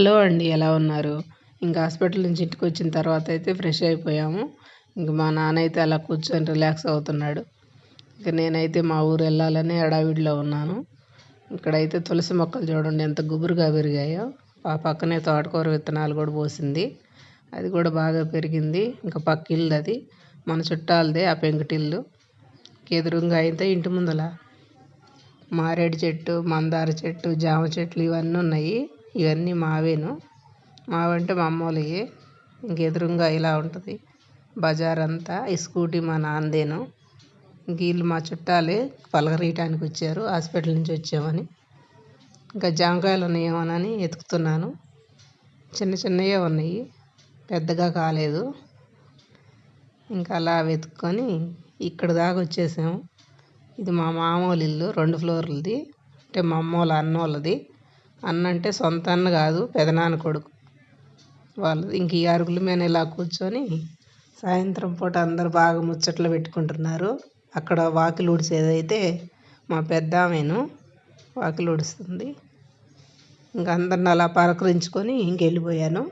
Hello అండి ఎలా ఉన్నారు? ఇంకా హాస్పిటల్ నుంచి ఇంటికి వచ్చిన తర్వాత అయితే ఫ్రెష్ అయిపోయాము. ఇంక మా నాన్న అయితే అలా కూర్చొని రిలాక్స్ అవుతున్నాడు. ఇక నేనైతే మా ఊరు వెళ్ళాలని హడావిడిలో ఉన్నాను. ఇక్కడైతే తులసి మొక్కలు చూడండి ఎంత గుబురుగా పెరిగాయో. ఆ పక్కనే తోటకూర విత్తనాలు కూడా పోసింది. అది కూడా బాగా పెరిగింది. ఇంకా పక్క ఇల్లు అది. మన చుట్టాలదే ఆ పెంకుటిల్లు. ఎదురుగా అయితే ఇంటి ముందల మారేడు చెట్టు మందార చెట్టు జామ చెట్లు ఇవన్నీ ఉన్నాయి. ఇవన్నీ మావేను. మావంటే మా అమ్మోళ్ళవి ఇంక ఎదురుగా ఇలా ఉంటుంది. బజార్ అంతా ఈ స్కూటీ మా నాన్నదేను ఇంక వీళ్ళు మా చుట్టాలే పలకరీయటానికి వచ్చారు. హాస్పిటల్ నుంచి వచ్చామని. ఇంకా జామకాయలు ఉన్నాయేమోనని వెతుకుతున్నాను చిన్న చిన్నవే ఉన్నాయి. పెద్దగా కాలేదు. ఇంకా అలా వెతుక్కొని ఇక్కడ దాకా వచ్చేసాము. ఇది మా మామూలు ఇల్లు రెండు ఫ్లోర్లది. అంటే మా అమ్మ వాళ్ళ అన్న అంటే సొంత అన్న కాదు పెదనాన్న కొడుకు. వాళ్ళు ఇంక ఈ అరుగుల మీద ఇలా కూర్చొని సాయంత్రం పూట అందరు బాగా ముచ్చట్లు పెట్టుకుంటున్నారు. అక్కడ వాకిలి ఊడ్చేదైతే మా పెద్ద ఆమెను వాకిలి ఊడుస్తుంది. ఇంక అందరిని అలా పలకరించుకొని ఇంక వెళ్ళిపోయాను